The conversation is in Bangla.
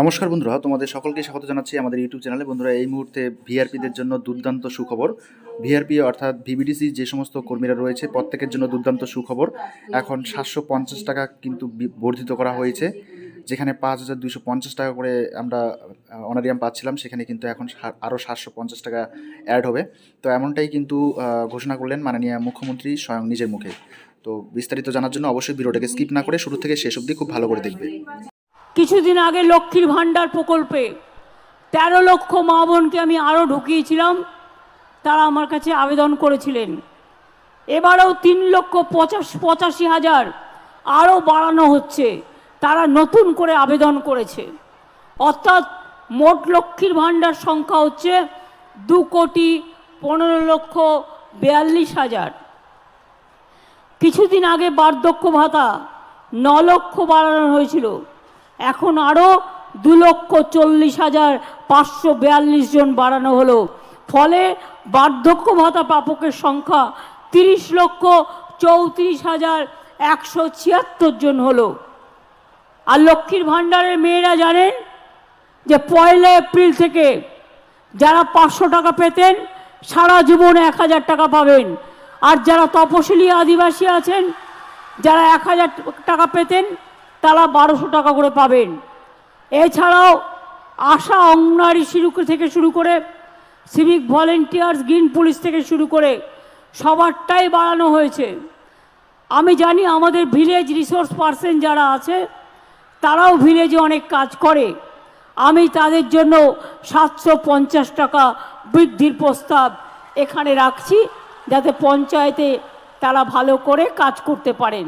নমস্কার বন্ধুরা, তোমাদের সকলকে স্বাগত জানাচ্ছি আমাদের ইউটিউব চ্যানেলে। বন্ধুরা, এই মুহূর্তে ভিআরপিদের জন্য দুর্দান্ত সুখবর। ভিআরপি অর্থাৎ ভিবিডিসি যে সমস্ত কর্মীরা রয়েছে, প্রত্যেকের জন্য দুর্দান্ত সুখবর। এখন সাতশো পঞ্চাশ টাকা কিন্তু বর্ধিত করা হয়েছে, যেখানে পাঁচ হাজার দুইশো পঞ্চাশ টাকা করে আমরা অনারিয়াম পাচ্ছিলাম। সেখানে কিন্তু এখন আরও সাতশো পঞ্চাশ টাকা অ্যাড হবে। তো এমনটাই কিন্তু ঘোষণা করলেন মাননীয় মুখ্যমন্ত্রী স্বয়ং নিজের মুখে। তো বিস্তারিত জানার জন্য অবশ্যই ভিডিওটাকে স্কিপ না করে শুরু থেকে শেষ অবধি খুব ভালো করে দেখবে। কিছুদিন আগে লক্ষ্মীর ভাণ্ডার প্রকল্পে তেরো লক্ষ মা বোনকে আমি আরও ঢুকিয়েছিলাম। তারা আমার কাছে আবেদন করেছিলেন। এবারেও তিন লক্ষ পঁচাশ, পঁচাশি হাজার আরও বাড়ানো হচ্ছে। তারা নতুন করে আবেদন করেছে। অর্থাৎ মোট লক্ষ্মীর ভাণ্ডার সংখ্যা হচ্ছে দু কোটি পনেরো লক্ষ বিয়াল্লিশ হাজার। কিছুদিন আগে বার্ধক্য ভাতা ন লক্ষ বাড়ানো হয়েছিল। এখন আরও দু লক্ষ চল্লিশ হাজার পাঁচশো বিয়াল্লিশ জন বাড়ানো হলো। ফলে বার্ধক্য ভাতা প্রাপকের সংখ্যা তিরিশ লক্ষ চৌত্রিশ হাজার একশো ছিয়াত্তর জন হলো। আর লক্ষ্মীর ভাণ্ডারের মেয়েরা জানেন যে পয়লা এপ্রিল থেকে যারা পাঁচশো টাকা পেতেন, সারা জীবন এক হাজার টাকা পাবেন। আর যারা তপশিলি আদিবাসী আছেন, যারা এক হাজার টাকা পেতেন তারা বারোশো টাকা করে পাবেন। এছাড়াও আশা অঙ্গনারী শুরু থেকে শুরু করে সিভিক ভলেন্টিয়ার্স গ্রিন পুলিশ থেকে শুরু করে সবারটাই বাড়ানো হয়েছে। আমি জানি আমাদের ভিলেজ রিসোর্স পার্সন যারা আছে, তারাও ভিলেজে অনেক কাজ করে। আমি তাদের জন্য সাতশো পঞ্চাশ টাকা বৃদ্ধির প্রস্তাব এখানে রাখছি, যাতে পঞ্চায়েতে তারা ভালো করে কাজ করতে পারেন।